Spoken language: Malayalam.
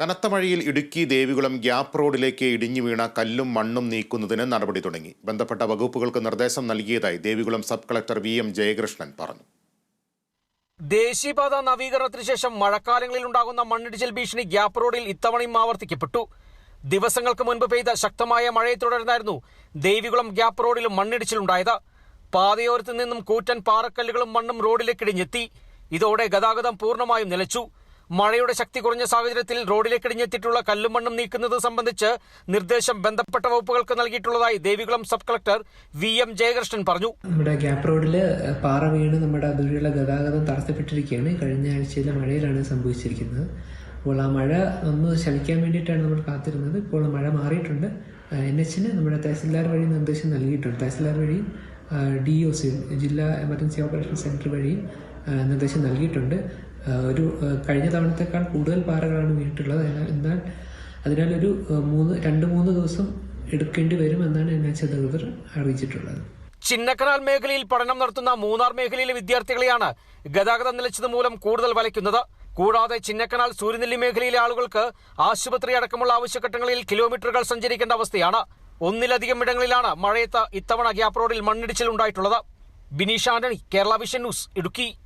കനത്ത മഴയിൽ ഇടുക്കി ദേവികുളം ഗ്യാപ്പ് റോഡിലേക്ക് ഇടിഞ്ഞു വീണ കല്ലും മണ്ണും നീക്കുന്നതിന് നടപടി തുടങ്ങി. ബന്ധപ്പെട്ട വകുപ്പുകൾക്ക് നിർദ്ദേശം നൽകിയതായി Devikulam sub collector V M Jayakrishnan പറഞ്ഞു. ദേശീയപാത നവീകരണത്തിന് ശേഷം മഴക്കാലങ്ങളിൽ ഉണ്ടാകുന്ന മണ്ണിടിച്ചിൽ ഭീഷണി ഗ്യാപ്പ് റോഡിൽ ഇത്തവണയും ആവർത്തിക്കപ്പെട്ടു. ദിവസങ്ങൾക്ക് മുൻപ് പെയ്ത ശക്തമായ മഴയെ തുടർന്നായിരുന്നു ദേവികുളം ഗ്യാപ്പ് റോഡിലും മണ്ണിടിച്ചിലുണ്ടായത് പാതയോരത്തു നിന്നും കൂറ്റൻ പാറക്കല്ലുകളും മണ്ണും റോഡിലേക്ക് ഇടിഞ്ഞെത്തി. ഇതോടെ ഗതാഗതം പൂർണമായും നിലച്ചു. മഴയുടെ ശക്തി കുറഞ്ഞ സാഹചര്യത്തിൽ റോഡിലേക്ക് ഇടിഞ്ഞെത്തിയിട്ടുള്ള കല്ലും മണ്ണും നീക്കുന്നത് സംബന്ധിച്ച് നിർദ്ദേശം ബന്ധപ്പെട്ട വകുപ്പുകൾക്ക് നൽകിയിട്ടുള്ളതായി Devikulam sub collector V M Jayakrishnan പറഞ്ഞു. നമ്മുടെ ഗ്യാപ് റോഡിൽ പാറ വീണ് നമ്മുടെ അതിരിയുള്ള ഗതാഗതം തടസ്സപ്പെട്ടിരിക്കുകയാണ്. കഴിഞ്ഞ ആഴ്ചയിലെ മഴയിലാണ് സംഭവിച്ചിരിക്കുന്നത്. അപ്പോൾ ആ മഴ ഒന്ന് ശമിക്കാൻ വേണ്ടിയിട്ടാണ് നമ്മൾ കാത്തിരുന്നത്. ഇപ്പോൾ മഴ മാറിയിട്ടുണ്ട്. എൻ എച്ചിന് നമ്മുടെ തഹസിൽദാർ വഴി നിർദ്ദേശം നൽകിയിട്ടുണ്ട്. തഹസിൽദാർ വഴി ഡി ഒ സി ജില്ലാ എമർജൻസി ഓപ്പറേഷൻ സെന്റർ വഴി നിർദ്ദേശം നൽകിയിട്ടുണ്ട്. ഒരു കഴിഞ്ഞ തവണത്തേക്കാൾ കൂടുതൽ പാറകളാണ് വീണിട്ടുള്ളത്. എന്നാൽ- അതിനാൽ ഒരു മൂന്ന് രണ്ട് മൂന്ന് ദിവസം എടുക്കേണ്ടി വരുമെന്നാണ് എൻ എച്ച് അധികൃതർ അറിയിച്ചിട്ടുള്ളത്. ചിന്നക്കനാൽ മേഖലയിൽ പഠനം നടത്തുന്ന മൂന്നാർ മേഖലയിലെ വിദ്യാർത്ഥികളെയാണ് ഗതാഗതം നിലച്ചത് മൂലം കൂടുതൽ വലയ്ക്കുന്നത്. കൂടാതെ ചിന്നക്കനാൽ സൂര്യനെല്ലി മേഖലയിലെ ആളുകൾക്ക് ആശുപത്രി അടക്കമുള്ള ആവശ്യഘട്ടങ്ങളിൽ കിലോമീറ്ററുകൾ സഞ്ചരിക്കേണ്ട അവസ്ഥയാണ്. ഒന്നിലധികം ഇടങ്ങളിലാണ് മഴയത്ത് ഇത്തവണ ഗ്യാപ് റോഡിൽ മണ്ണിടിച്ചിൽ ഉണ്ടായിട്ടുള്ളത് ബിനീഷ് ആന്റണി കേരള വിഷൻ ന്യൂസ് ഇടുക്കി.